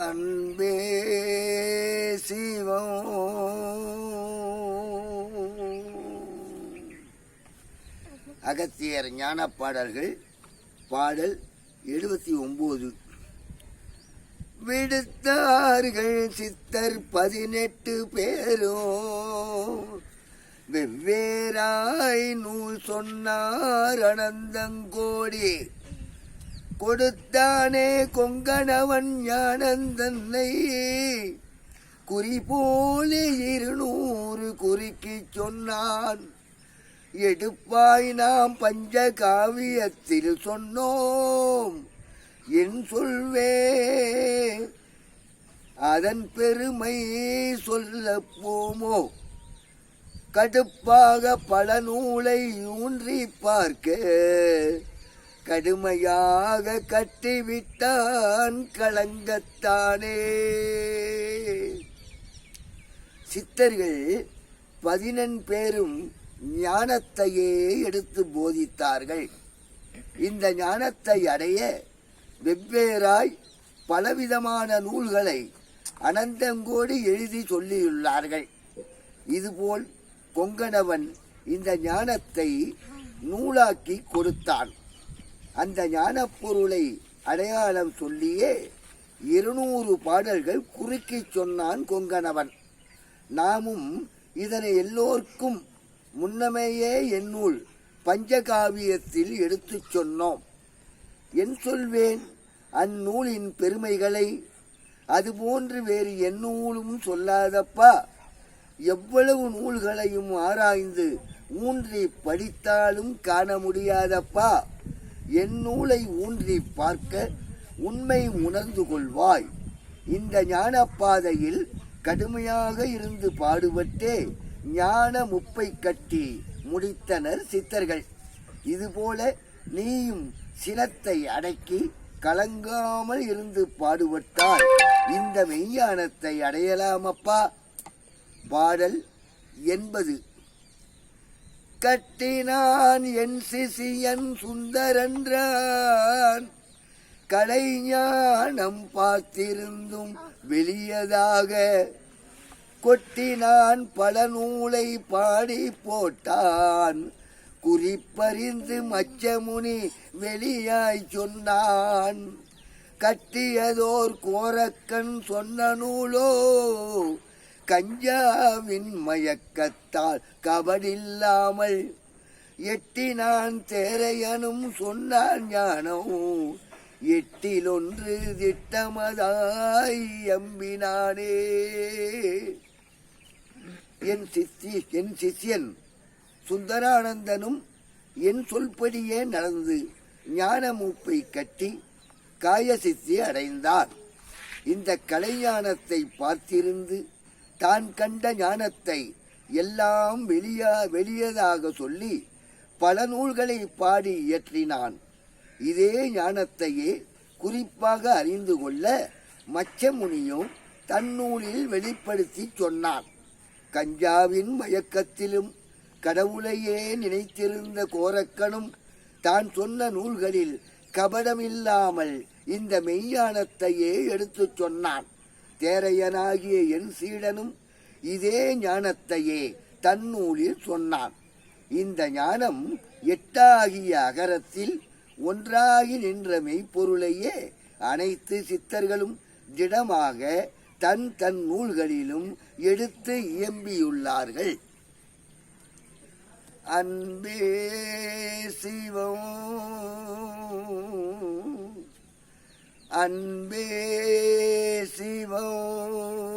அன்பே சிவம். அகத்தியர் ஞான பாடல்கள் பாடல் எழுபத்தி ஒன்பது விடுத்தார்கள் சித்தர் பதினெட்டு பேரும் வெவ்வேறாய் நூல் சொன்னார் அனந்தங்கோடி. கொடுத்தானே கொங்கணவன் ஞானந்தன்னை குறி போல இருநூறு குறுக்கி சொன்னான். எடுப்பாய் நாம் பஞ்ச காவியத்தில் சொன்னோம். என் சொல்வே அதன் பெருமை சொல்ல போமோ? கடுப்பாக பல நூலை ஊன்றி பார்க்க கடுமையாக கட்டிவிட்டான் கலங்கத்தானே சித்தர்கள் பதினெண் பேரும் ஞானத்தையே எடுத்து போதித்தார்கள். இந்த ஞானத்தை அடைய வெவ்வேறாய் பலவிதமான நூல்களை அனந்தங்கோடி எழுதி சொல்லியுள்ளார்கள். இதுபோல் கொங்கணவன் இந்த ஞானத்தை நூலாக்கி கொடுத்தான். அந்த ஞானப்பொருளை அடையாளம் சொல்லியே இருநூறு பாடல்கள் குறுக்கிச் சொன்னான் கொங்கனவன். நாமும் இதனை எல்லோர்க்கும் முன்னமேயே என்னுள் பஞ்சகாவியத்தில் எடுத்துச் சொன்னோம். என் சொல்வேன் அந்நூலின் பெருமைகளை அதுபோன்று வேறு எந்நூலும் சொல்லாதப்பா. எவ்வளவு நூல்களையும் ஆராய்ந்து ஊன்றி படித்தாலும் காண முடியாதப்பா. என் நூலை ஊன்றி பார்க்க உண்மை உணர்ந்து கொள்வாய். இந்த ஞானப்பாதையில் கடுமையாக இருந்து பாடுபட்டே ஞான முப்பை கட்டி முடித்தனர் சித்தர்கள். இதுபோல நீயும் சினத்தை அடக்கி கலங்காமல் இருந்து பாடுபட்டால் இந்த மெய்ஞானத்தை அடையலாமப்பா. பாடல் என்பது கட்டினான் என் சிசியன் சுந்தரன்றான். கலைஞானம் பார்த்திருந்தும் வெளியதாக கொட்டினான் பல நூலை பாடி போட்டான். குறிப்பறிந்து மச்சமுனி வெளியாய் சொன்னான் கட்டியதோர் கோரக்கன் சொன்ன நூலோ கஞ்சாவின் மயக்கத்தால் கபடில்லாமல் எட்டினான் தேரையனும் சொன்னான் ஞானம். எட்டிலொன்று திட்டமதாய் எம்பினானே என் சித்தி என் சிஷ்யன் சுந்தரானந்தனும் என் சொல்படியே நடந்து ஞான மூப்பை கட்டி காயசித்தி அடைந்தார் இந்த கலைஞானத்தை பார்த்திருந்து தான் கண்ட ஞானத்தை எல்லாம் வெளியா வெளியதாக சொல்லி பல நூல்களை பாடி இயற்றினான். இதே ஞானத்தையே குறிப்பாக அறிந்து கொள்ள மச்சமுனியும் தன்னூலில் வெளிப்படுத்தி சொன்னான். கஞ்சாவின் மயக்கத்திலும் கடவுளையே நினைத்திருந்த கோரக்கனும் தான் சொன்ன நூல்களில் கபடமில்லாமல் இந்த மெய்ஞானத்தையே எடுத்துச் சொன்னான். தேரையனாகிய என் சீடனும் இதே ஞானத்தையே தன்னூலில் சொன்னான். இந்த ஞானம் எட்டாகிய அகரத்தில் ஒன்றாகி நின்ற மெய்ப்பொருளையே அனைத்து சித்தர்களும் திடமாக தன் தன் நூல்களிலும் எடுத்து இயம்பியுள்ளார்கள். அன்பே சிவம். அன்பே சிவம்.